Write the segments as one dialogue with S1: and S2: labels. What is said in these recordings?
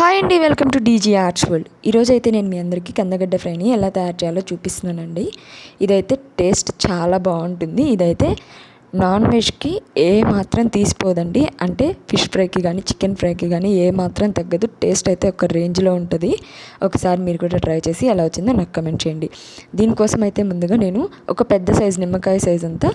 S1: Hi అండి welcome to DG arts world. ఈరోజు అయితే నేను మీ అందరికీ కందగడ్డ ఫ్రైని ఎలా తయారు చేయాలో చూపిస్తున్నానండి. ఇదైతే టేస్ట్ చాలా బాగుంటుంది. ఇదైతే నాన్ వెజ్కి ఏ మాత్రం తీసిపోదండి. అంటే ఫిష్ ఫ్రైకి కానీ చికెన్ ఫ్రైకి కానీ ఏ మాత్రం తగ్గదు. టేస్ట్ అయితే ఒక రేంజ్లో ఉంటుంది. ఒకసారి మీరు కూడా ట్రై చేసి ఎలా వచ్చిందో నాకు కమెంట్ చేయండి. దీనికోసం అయితే ముందుగా నేను ఒక పెద్ద సైజు నిమ్మకాయ సైజ్ అంతా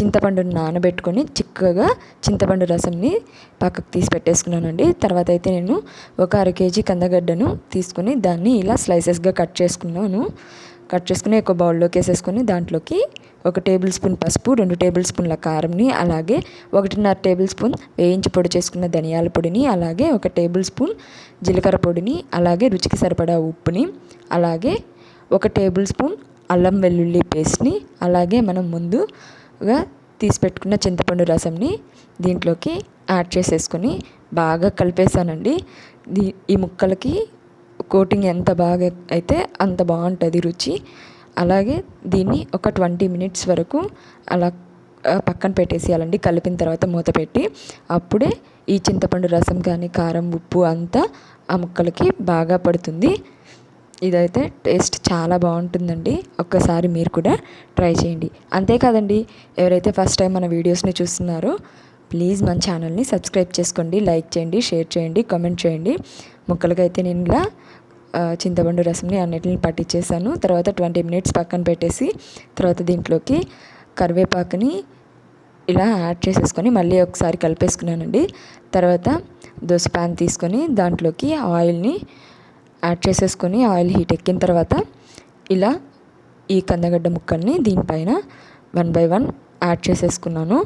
S1: చింతపండుని నానబెట్టుకొని చిక్కగా చింతపండు రసంని పక్కకు తీసి పెట్టేసుకున్నానండి. తర్వాత అయితే నేను ఒక అర కేజీ కందగడ్డను తీసుకుని దాన్ని ఇలా స్లైసెస్గా కట్ చేసుకున్నాను. కట్ చేసుకుని ఒక బౌల్లోకి వేసేసుకొని దాంట్లోకి ఒక టేబుల్ స్పూన్ పసుపు రెండు టేబుల్ స్పూన్ల కారంని అలాగే ఒకటిన్నర టేబుల్ స్పూన్ వేయించి పొడి చేసుకున్న ధనియాల పొడిని అలాగే ఒక టేబుల్ స్పూన్ జీలకర్ర పొడిని అలాగే రుచికి సరిపడా ఉప్పుని అలాగే ఒక టేబుల్ స్పూన్ అల్లం వెల్లుల్లి పేస్ట్ని అలాగే మనం ముందుగా తీసి పెట్టుకున్న చింతపండు రసంని దీంట్లోకి యాడ్ చేసేసుకొని బాగా కలిపేసానండి. ఈ ముక్కలకి కోటింగ్ ఎంత బాగా అయితే అంత బాగుంటుంది రుచి. అలాగే దీన్ని ఒక ట్వంటీ మినిట్స్ వరకు అలా పక్కన పెట్టేసేయాలండి. కలిపిన తర్వాత మూత పెట్టి అప్పుడే ఈ చింతపండు రసం కానీ కారం ఉప్పు అంతా ఆ ముక్కలకి బాగా పడుతుంది. ఇదైతే టేస్ట్ చాలా బాగుంటుందండి. ఒక్కసారి మీరు కూడా ట్రై చేయండి. అంతేకాదండి ఎవరైతే ఫస్ట్ టైం మన వీడియోస్ని చూస్తున్నారో ప్లీజ్ మన ఛానల్ని సబ్స్క్రైబ్ చేసుకోండి లైక్ చేయండి షేర్ చేయండి కామెంట్ చేయండి. ముక్కలకైతే నేను ఇలా చింతపండు రసంని అన్నిటిని పట్టించేసాను. తర్వాత ట్వంటీ మినిట్స్ పక్కన పెట్టేసి తర్వాత దీంట్లోకి కరివేపాకుని ఇలా యాడ్ చేసేసుకొని మళ్ళీ ఒకసారి కలిపేసుకున్నానండి. తర్వాత దోశ ప్యాన్ తీసుకొని దాంట్లోకి ఆయిల్ని యాడ్ చేసేసుకొని ఆయిల్ హీట్ ఎక్కిన తర్వాత ఇలా ఈ కందగడ్డ ముక్కల్ని దీనిపైన వన్ బై వన్ యాడ్ చేసేసుకున్నాను.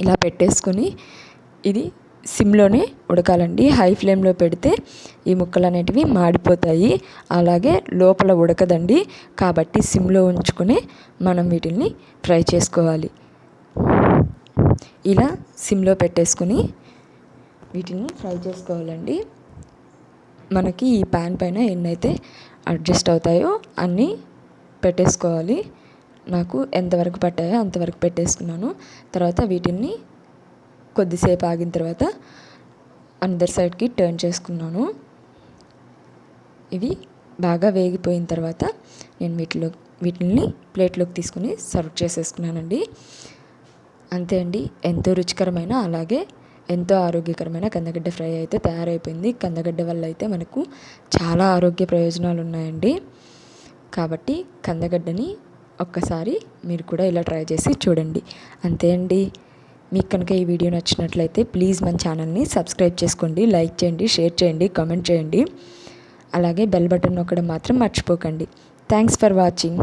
S1: ఇలా పెట్టేసుకొని ఇది సిమ్లోనే ఉడకాలండి. హై ఫ్లేమ్లో పెడితే ఈ ముక్కలు అనేటివి మాడిపోతాయి. అలాగే లోపల ఉడకదండి. కాబట్టి సిమ్లో ఉంచుకొని మనం వీటిని ఫ్రై చేసుకోవాలి. ఇలా సిమ్లో పెట్టేసుకొని వీటిని ఫ్రై చేసుకోవాలండి. మనకి ఈ ప్యాన్ పైన ఎన్నైతే అడ్జస్ట్ అవుతాయో అన్నీ పెట్టేసుకోవాలి. నాకు ఎంతవరకు పట్టాయో అంతవరకు పెట్టేసుకున్నాను. తర్వాత వీటిని కొద్దిసేపు ఆగిన తర్వాత అందర్ సైడ్కి టర్న్ చేసుకున్నాను. ఇవి బాగా వేగిపోయిన తర్వాత నేను వీటిలో వీటిని ప్లేట్లోకి తీసుకుని సర్వ్ చేసేసుకున్నానండి. అంతే అండి. ఎంతో రుచికరమైన అలాగే ఎంతో ఆరోగ్యకరమైన కందగడ్డ ఫ్రై అయితే తయారైపోయింది. కందగడ్డ వల్ల అయితే మనకు చాలా ఆరోగ్య ప్రయోజనాలు ఉన్నాయండి. కాబట్టి కందగడ్డని ఒక్కసారి మీరు కూడా ఇలా ట్రై చేసి చూడండి. అంతే అండి. మీకు కనుక ఈ వీడియో నచ్చినట్లయితే ప్లీజ్ మన ఛానల్ని సబ్స్క్రైబ్ చేసుకోండి లైక్ చేయండి షేర్ చేయండి కామెంట్ చేయండి. అలాగే బెల్ బటన్ నొక్కడం మాత్రం మర్చిపోకండి. Thanks for watching.